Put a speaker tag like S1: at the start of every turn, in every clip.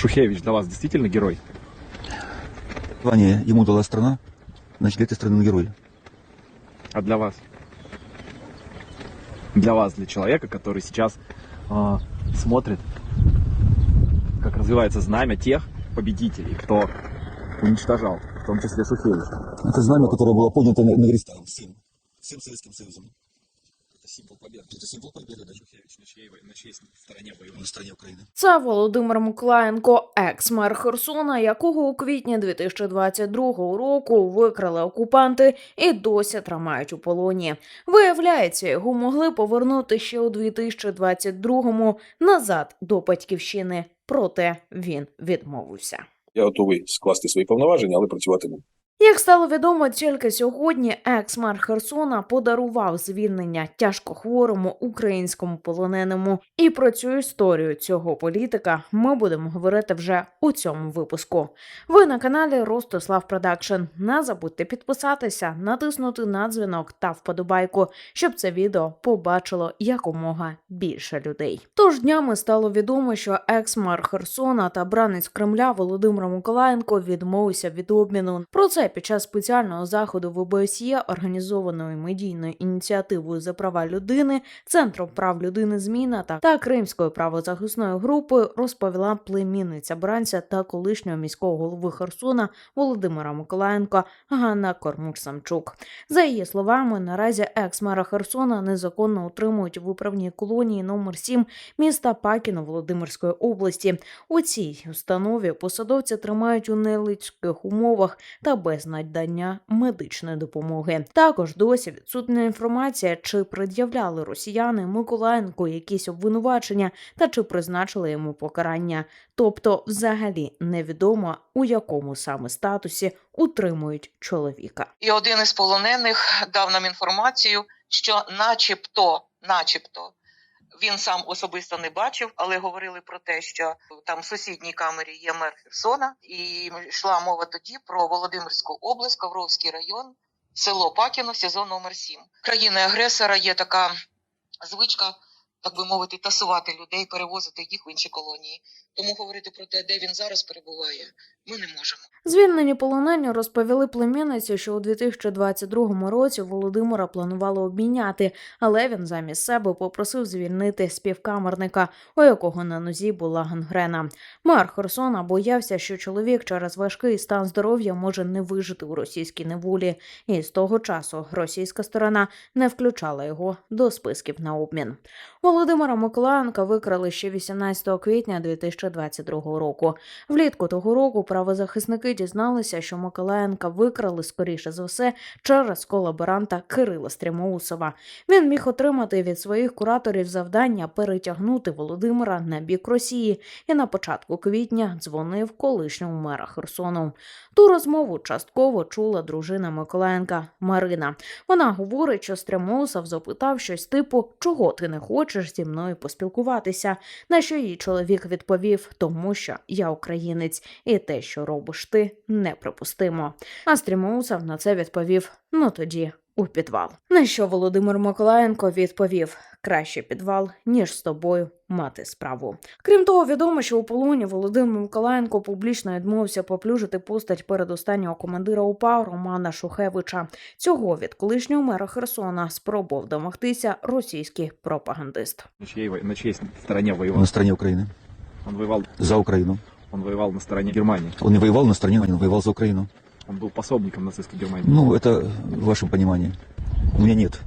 S1: Шухевич для вас действительно герой?
S2: Звание ему дала страна, значит, для этой страны он герой.
S1: А для вас? Для вас, для человека, который сейчас а, смотрит, как развивается знамя тех победителей, кто уничтожал, в том числе Шухевича.
S2: Это знамя, которое было поднято на, на Гристалом всем, всем Советским Союзом.
S1: Это символ победы.
S2: Это символ победы да,
S1: Шухевич на чьей, на чьей стороне воевал?
S2: на стороне Украины.
S3: Це Володимир Миколаєнко, екс-мер Херсона, якого у квітні 2022 року викрали окупанти і досі тримають у полоні. Виявляється, його могли повернути ще у 2022-му назад до батьківщини. Проте він відмовився.
S4: Я готовий скласти свої повноваження, але працювати не.
S3: Як стало відомо, тільки сьогодні екс-мер Херсона подарував звільнення тяжкохворому українському полоненому. І про цю історію цього політика ми будемо говорити вже у цьому випуску. Ви на каналі Ростислав Продакшн. Не забудьте підписатися, натиснути на дзвінок та вподобайку, щоб це відео побачило якомога більше людей. Тож днями стало відомо, що екс-мер Херсона та бранець Кремля Володимир Миколаєнко відмовився від обміну. Про це під час спеціального заходу в ОБСЄ, організованої медійною ініціативою за права людини, Центром прав людини Зміна та, та Кримською правозахисною групою розповіла племінниця бранця та колишнього міського голови Херсона Володимира Миколаєнка Ганна Кормуш-Самчук. За її словами, наразі екс-мера Херсона незаконно утримують в управній колонії номер 7 міста Пакіно Володимирської області. У цій установі посадовця тримають у нелюдських умовах та без надання медичної допомоги. Також досі відсутня інформація, чи пред'являли росіяни Миколаєнку якісь обвинувачення та чи призначили йому покарання. Тобто, взагалі невідомо у якому саме статусі утримують чоловіка.
S5: і один із полонених дав нам інформацію, що, начебто, начебто, він сам особисто не бачив, але говорили про те, що там в сусідній камері є мер Херсона, і йшла мова тоді про Володимирську область, Ковровський район, село Пакіно, сезон номер 7 Країни агресора є така звичка, так би мовити, тасувати людей, перевозити їх в інші колонії. Тому говорити про те, де він зараз перебуває, ми не можемо.
S3: Звільнені полонені розповіли племінниці, що у 2022 році Володимира планували обміняти, але він замість себе попросив звільнити співкамерника, у якого на нозі була гангрена. Мер Херсона боявся, що чоловік через важкий стан здоров'я може не вижити у російській неволі, і з того часу російська сторона не включала його до списків на обмін. Володимира Миколаєнка викрали ще 18 квітня 2022 року. Влітку того року правозахисники дізналися, що Миколаєнка викрали скоріше за все через колаборанта Кирила Стрімоусова. Він міг отримати від своїх кураторів завдання перетягнути Володимира на бік Росії і на початку квітня дзвонив колишньому мера Херсону. Ту розмову частково чула дружина Миколаєнка Марина. Вона говорить, що Стрімоусов запитав щось типу Чого ти не хочеш зі мною поспілкуватися? На що її чоловік відповів, тому що я українець, і те, що робиш ти, неприпустимо. А Стрімоусов на це відповів: ну тоді. У підвал. На що Володимир Миколаєнко відповів: краще підвал, ніж з тобою мати справу. Крім того, відомо, що у полоні Володимир Миколаєнко публічно відмовився поплюжити постать передостаннього командира УПА Романа Шухевича. Цього від колишнього мера Херсона спробував домогтися російський пропагандист.
S1: На во- на чьей стороне воевал?
S2: На стороне Украины.
S1: Он воевал,
S2: За Украину.
S1: он воевал на стороне Германии.
S2: Он не воевал на стороне, он воевал за Украину.
S1: Он был пособником нацистской Германии.
S2: Ну, это в вашем понимании. У меня нет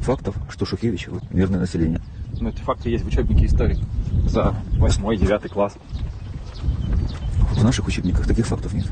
S2: фактов, что Шухевич вот, мирное население.
S1: Но эти факты есть в учебнике истории за 8-9 класс.
S2: В наших учебниках таких фактов нет.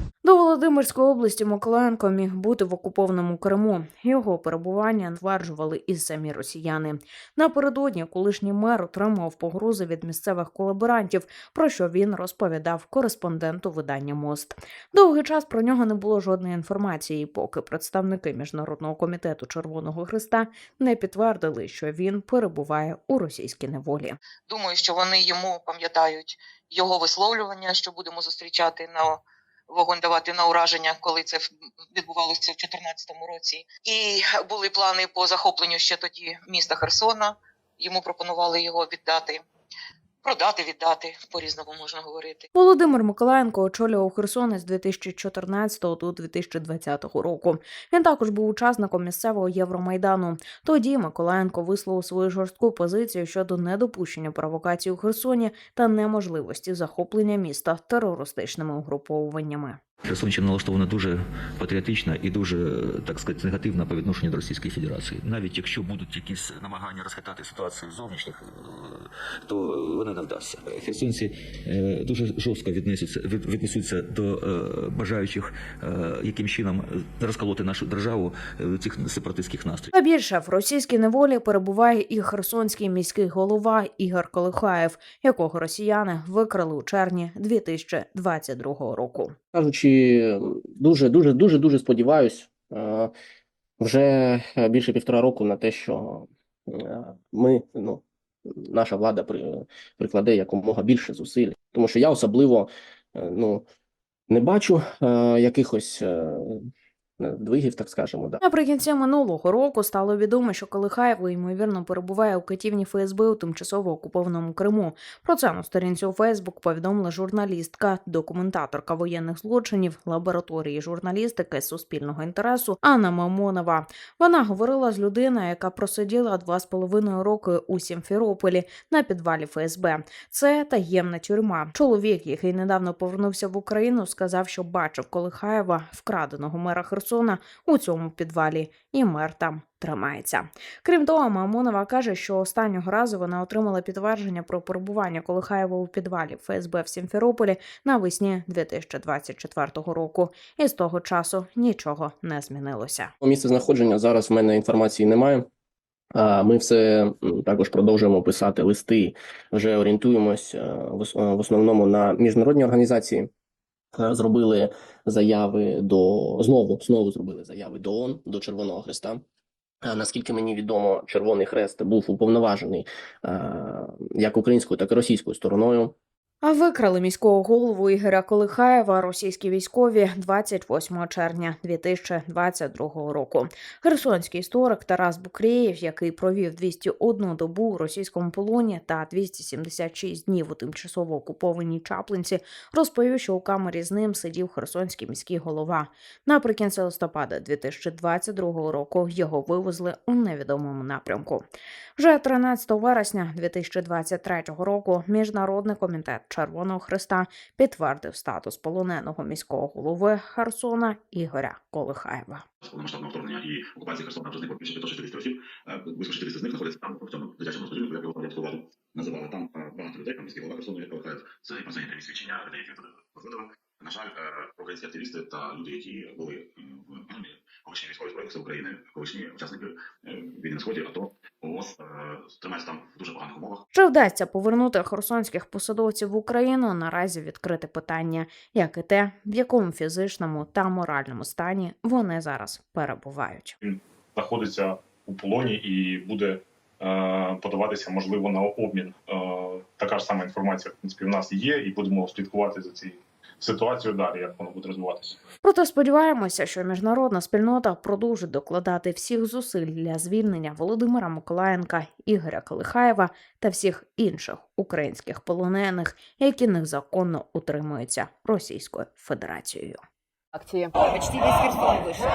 S3: Володимирської області Миколаєнко міг бути в окупованому Криму. Його перебування стверджували і самі росіяни. Напередодні колишній мер отримав погрози від місцевих колаборантів, про що він розповідав кореспонденту видання Мост. Довгий час про нього не було жодної інформації, поки представники міжнародного комітету Червоного Христа не підтвердили, що він перебуває у російській неволі.
S5: Думаю, що вони йому пам'ятають його висловлювання, що будемо зустрічати на вогонь давати на ураження, коли це відбувалося в 2014 році. І були плани по захопленню ще тоді міста Херсона. Йому пропонували його віддати. Продати, віддати, по-різному можна говорити.
S3: Володимир Миколаєнко очолював Херсон із 2014 до 2020 року. Він також був учасником місцевого Євромайдану. Тоді Миколаєнко висловив свою жорстку позицію щодо недопущення провокацій у Херсоні та неможливості захоплення міста терористичними угруповуваннями.
S2: Херсонщина налаштована дуже патріотично і дуже, так сказати, негативно по відношенню до Російської Федерації. Навіть якщо будуть якісь намагання розхитати ситуацію зовнішніх, е, то вони не вдасться. Херсонці е, дуже жорстко віднесуться, від- віднесуться до е, бажаючих яким чином розколоти нашу державу цих сепаратистських настроїв.
S3: А більше в російській неволі перебуває і херсонський міський голова Ігор Колихаєв, якого росіяни викрали у червні 2022 року.
S6: кажучи, дуже, дуже, дуже, дуже сподіваюсь е, вже більше півтора року на те, що е, ми, ну, наша влада при, прикладе якомога більше зусиль. Тому що я особливо е, ну, не бачу якихось двигів, так скажемо. Да.
S3: Наприкінці минулого року стало відомо, що Колихаєв ймовірно перебуває у катівні ФСБ у тимчасово окупованому Криму. Про це на сторінці у Фейсбук повідомила журналістка, документаторка воєнних злочинів лабораторії журналістики суспільного інтересу Анна Мамонова. Вона говорила з людиною, яка просиділа два з половиною роки у Сімферополі на підвалі ФСБ. Це таємна тюрма. Чоловік, який недавно повернувся в Україну, сказав, що бачив Колихаєва, вкраденого мера Херсона, у цьому підвалі, і мер там тримається. Крім того, Мамонова каже, що останнього разу вона отримала підтвердження про перебування Колихаєва у підвалі ФСБ в Сімферополі навесні 2024 року, і з того часу нічого не змінилося.
S6: Місце знаходження зараз в мене інформації немає. Ми все також продовжуємо писати листи, вже орієнтуємось е, е, в основному на міжнародні організації. Зробили заяви до знову знову зробили заяви до ООН, до Червоного Хреста. Наскільки мені відомо, Червоний Хрест був уповноважений як українською, так і російською стороною
S3: А викрали міського голову Ігоря Колихаєва російські військові 28 червня 2022 року. Херсонський історик Тарас Букреєв, який провів 201 добу у російському полоні та 276 днів у тимчасово окупованій Чаплинці, розповів, що у камері з ним сидів херсонський міський голова. Наприкінці листопада 2022 року його вивезли у невідомому напрямку. Вже 13 вересня 2023 року Міжнародний комітет Червоного Христа підтвердив статус полоненого міського голови Херсона Ігоря Колихаєва.
S7: повномасштабного вторгнення і окупації Херсона вже знайшло більше 560 осіб. Е, Близько 400 з них знаходяться там в цьому дитячому розпорядженні, як його радянську владу називали там е, багато людей, там міський голова Херсону, як Колихаєв. Це і про це є свідчення людей, які виходили. На жаль, е, українські активісти та люди, які були е, в армії, колишні військові збройних сил України, колишні учасники е, війни на сході, АТО, ООС, тримаються там в дуже поганих умовах.
S3: Чи вдасться повернути херсонських посадовців в Україну? Наразі відкрите питання, як і те, в якому фізичному та моральному стані вони зараз перебувають.
S8: Він знаходиться у полоні і буде подаватися, можливо, на обмін. Така ж сама інформація, в принципі, в нас є, і будемо слідкувати за цією ситуацією далі, як воно буде розвиватися.
S3: Проте сподіваємося, що міжнародна спільнота продовжить докладати всіх зусиль для звільнення Володимира Миколаєнка, Ігоря Калихаєва та всіх інших українських полонених, які незаконно утримуються Російською Федерацією.
S9: акции. Почти весь Херсон вышел.